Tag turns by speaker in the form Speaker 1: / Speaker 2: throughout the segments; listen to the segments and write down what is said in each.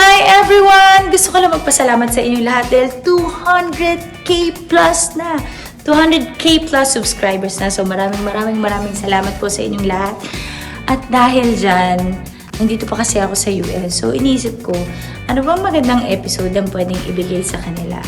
Speaker 1: Hi everyone! Gusto ko lang magpasalamat sa inyo lahat dahil 200k plus na. 200k plus subscribers na. So maraming maraming maraming salamat po sa inyong lahat. At dahil dyan, nandito pa kasi ako sa US. So iniisip ko, ano bang magandang episode ang pwedeng ibigay sa kanila?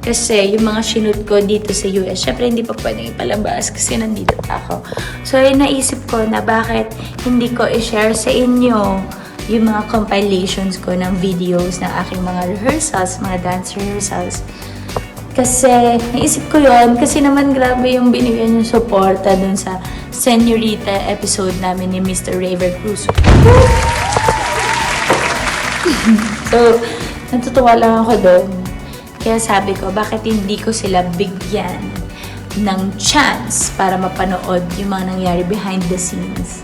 Speaker 1: Kasi yung mga shoot ko dito sa US, syempre hindi pa pwedeng ipalabas kasi nandito pa ako. So naisip ko na bakit hindi ko i-share sa inyo yung mga compilations ko ng videos ng aking mga rehearsals, mga dance rehearsals. Kasi naisip ko yon kasi naman grabe yung binigyan yung suporta dun sa Senorita episode namin ni Mr. Raver Cruz. so, natutuwa lang ako doon. Kaya sabi ko, bakit hindi ko sila bigyan ng chance para mapanood yung mga nangyari behind the scenes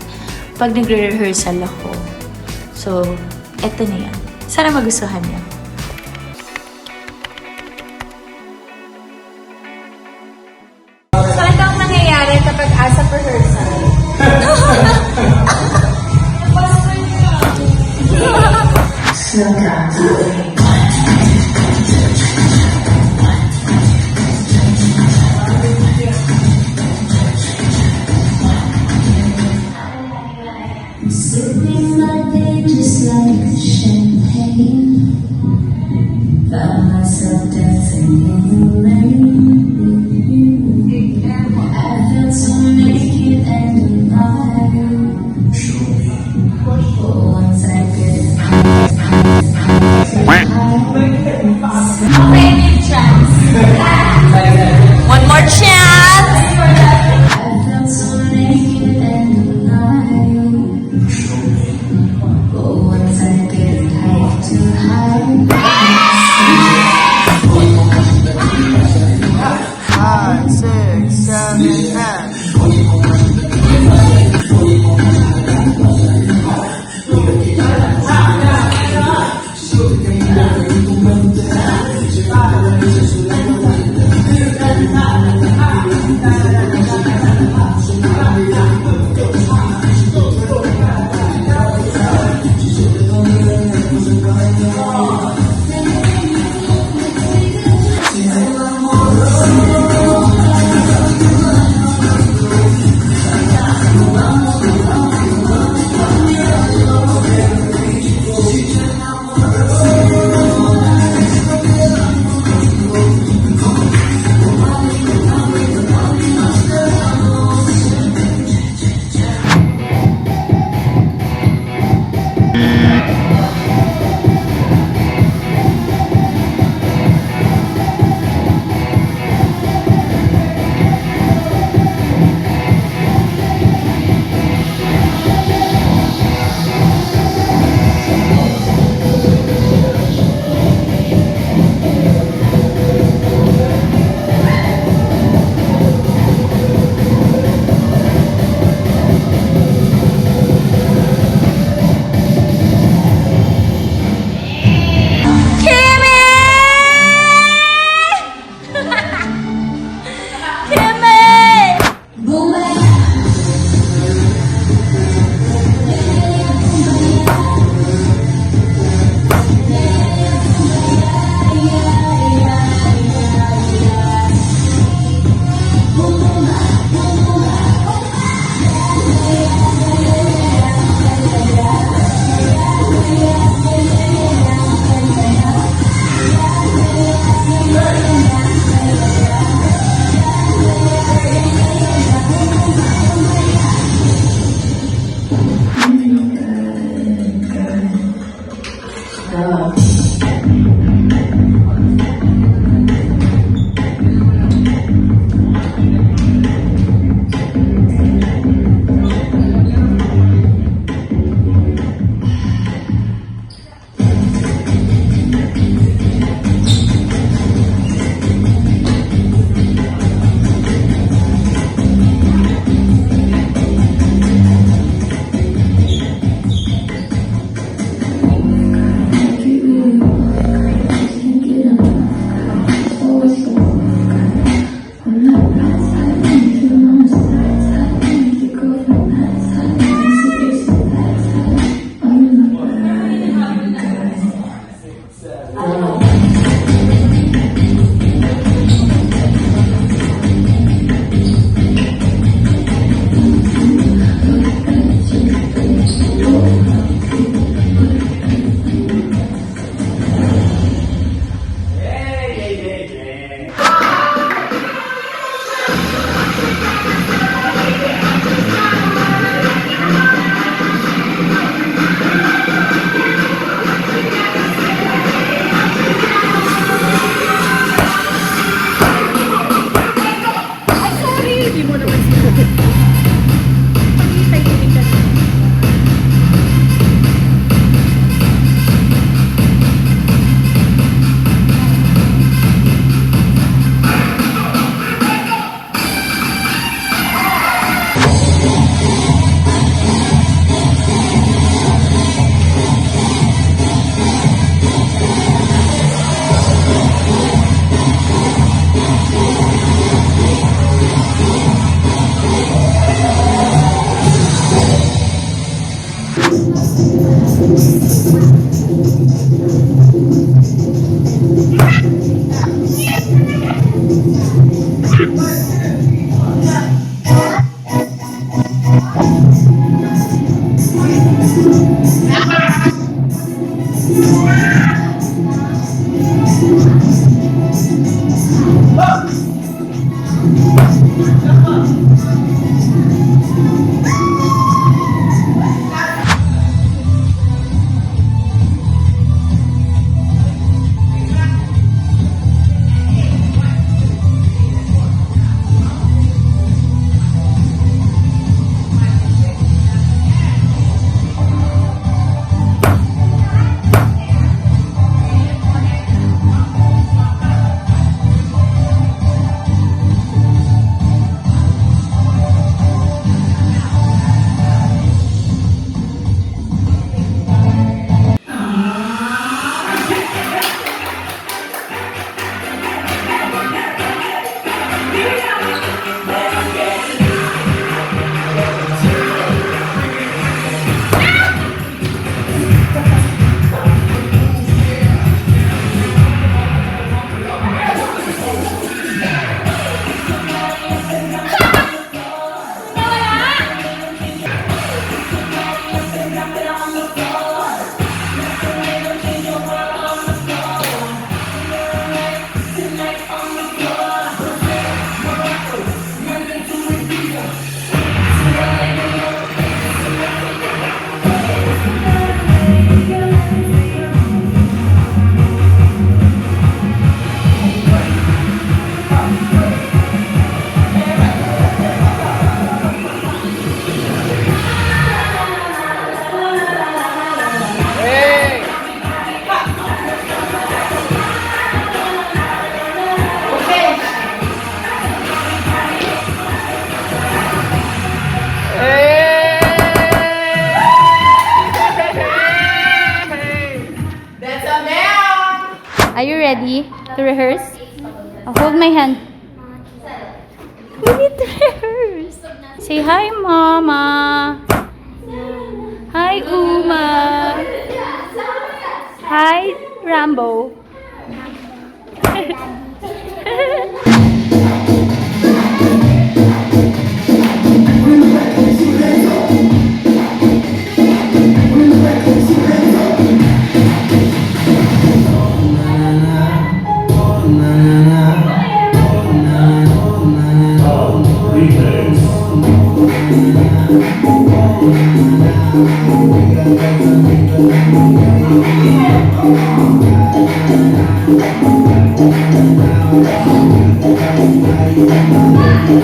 Speaker 1: pag nagre-rehearsal ako. So, eto na yan. Sana magustuhan niyo.
Speaker 2: So, ano ang nangyayari kapag asa rehearsal?
Speaker 3: Sipping time
Speaker 2: Are you ready to rehearse? Oh, hold my hand. We need to rehearse. Say hi, Mama. Hi, Uma. Hi, Rambo.
Speaker 3: Ang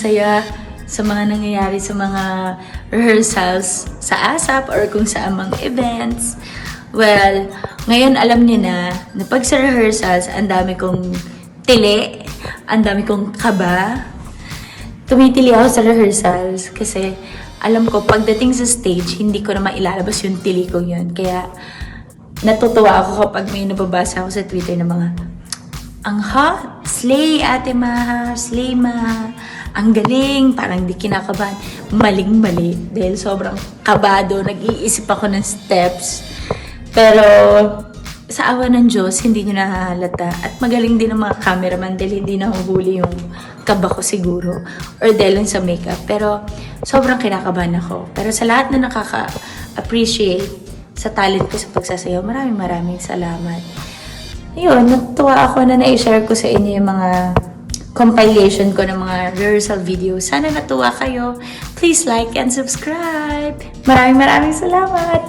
Speaker 3: saya sa mga nangyayari sa mga rehearsals sa ASAP or kung saan mang events. Well, ngayon alam niyo na na pag sa rehearsals, ang dami kong tili, ang dami kong kaba. Tumitili ako sa rehearsals kasi alam ko pagdating sa stage, hindi ko na mailalabas yung tili ko yun. Kaya natutuwa ako kapag may nababasa ako sa Twitter ng mga ang hot, slay ate ma, slay ma, ang galing, parang di kinakabahan. Maling-mali, dahil sobrang kabado, nag-iisip ako ng steps. Pero sa awa ng Diyos, hindi nyo nahahalata. At magaling din ang mga cameraman dahil hindi nahuhuli yung kaba ko siguro. Or dahil sa makeup. Pero sobrang kinakabahan ako. Pero sa lahat na nakaka-appreciate sa talent ko sa pagsasayaw, maraming maraming salamat. Ayun, natuwa ako na na-share ko sa inyo yung mga compilation ko ng mga rehearsal videos. Sana natuwa kayo. Please like and subscribe. Maraming maraming salamat.